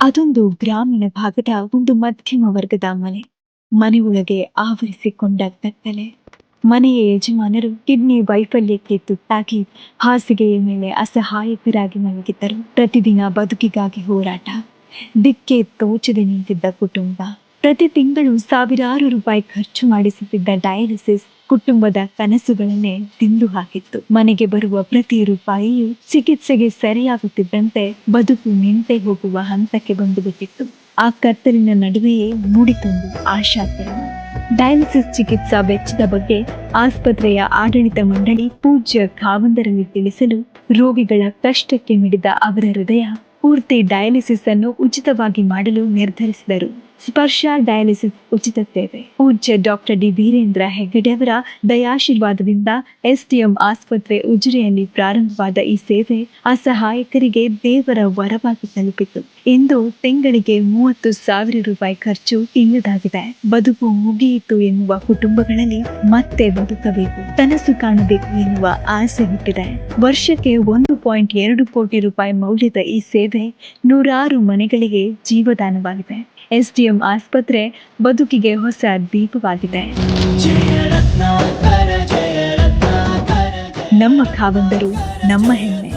ಅದೊಂದು ಗ್ರಾಮೀಣ ಭಾಗದ ಒಂದು ಮಧ್ಯಮ ವರ್ಗದ ಮನೆ. ಮನೆಯೊಳಗೆ ಆವರಿಸಿಕೊಂಡ ಕತ್ತಲೆ. ಮನೆಯ ಯಜಮಾನರು ಕಿಡ್ನಿ ವೈಫಲ್ಯಕ್ಕೆ ತುತ್ತಾಗಿ ಹಾಸಿಗೆಯ ಮೇಲೆ ಅಸಹಾಯಕರಾಗಿ ಮಲಗಿದ್ದರು. ಪ್ರತಿದಿನ ಬದುಕಿಗಾಗಿ ಹೋರಾಟ. ದಿಕ್ಕೆ ತೋಚದೆ ನಿಂತಿದ್ದ ಕುಟುಂಬ. ಪ್ರತಿ ತಿಂಗಳು ಸಾವಿರಾರು ರೂಪಾಯಿ ಖರ್ಚು ಮಾಡಿಸುತ್ತಿದ್ದ ಡಯಾಲಿಸಿಸ್ ಕುಟುಂಬದ ಕನಸುಗಳನ್ನೇ ತಿಂದು ಹಾಕಿತ್ತು. ಮನೆಗೆ ಬರುವ ಪ್ರತಿ ರೂಪಾಯಿಯು ಚಿಕಿತ್ಸೆಗೆ ಸರಿಯಾಗುತ್ತಿದ್ದಂತೆ ಬದುಕು ನಿಂತೆ ಹೋಗುವ ಹಂತಕ್ಕೆ ಬಂದುಬಿಟ್ಟಿತ್ತು. ಆ ಕತ್ತಲಿನ ನಡುವೆಯೇ ಮೂಡಿತಂದು ಆಶಾಕಿರಣ. ಡಯಾಲಿಸಿಸ್ ಚಿಕಿತ್ಸಾ ವೆಚ್ಚದ ಬಗ್ಗೆ ಆಸ್ಪತ್ರೆಯ ಆಡಳಿತ ಮಂಡಳಿ ಪೂಜ್ಯ ಖಾವಂದರಲ್ಲಿ ತಿಳಿಸಲು ರೋಗಿಗಳ ಕಷ್ಟಕ್ಕೆ ಮಿಡಿದ ಅವರ ಹೃದಯ ಪೂರ್ತಿ ಡಯಾಲಿಸಿಸ್ ಅನ್ನು ಉಚಿತವಾಗಿ ಮಾಡಲು ನಿರ್ಧರಿಸಿದರು. ಸ್ಪರ್ಶ ಡಯಾಲಿಸಿಸ್ ಉಚಿತ ಸೇವೆ ಪೂಜ್ಯ ಡಾಕ್ಟರ್ ಡಿ ವೀರೇಂದ್ರ ಹೆಗ್ಗಡೆ ಅವರ ದಯಾಶೀರ್ವಾದದಿಂದ ಎಸ್ಡಿಎಂ ಆಸ್ಪತ್ರೆ ಉಜಿರೆಯಲ್ಲಿ ಪ್ರಾರಂಭವಾದ ಈ ಸೇವೆ ಅಸಹಾಯಕರಿಗೆ ದೇವರ ವರವಾಗಿ ತಲುಪಿತು. ಇಂದು ತಿಂಗಳಿಗೆ ಮೂವತ್ತು ಸಾವಿರ ರೂಪಾಯಿ ಖರ್ಚು ಇಲ್ಲದಾಗಿದೆ. ಬದುಕು ಮುಗಿಯಿತು ಎನ್ನುವ ಕುಟುಂಬಗಳಲ್ಲಿ ಮತ್ತೆ ಬದುಕಬೇಕು. ಕನಸು ಕಾಣಬೇಕು ಎನ್ನುವ ಆಸೆ ಹುಟ್ಟಿದೆ. ವರ್ಷಕ್ಕೆ ಒಂದು ಪಾಯಿಂಟ್ ಎರಡು ಕೋಟಿ ರೂಪಾಯಿ ಮೌಲ್ಯದ ಈ ಸೇವೆ ನೂರಾರು ಮನೆಗಳಿಗೆ ಜೀವದಾನವಾಗಿದೆ. ಎಸ್ಡಿಎಂ ಆಸ್ಪತ್ರೆ ಬದುಕಿಗೆ ಹೊಸ ದೀಪವಾಗಿದೆ. ನಮ್ಮ ಕಾವಂದರು ನಮ್ಮ ಹೆಮ್ಮೆ.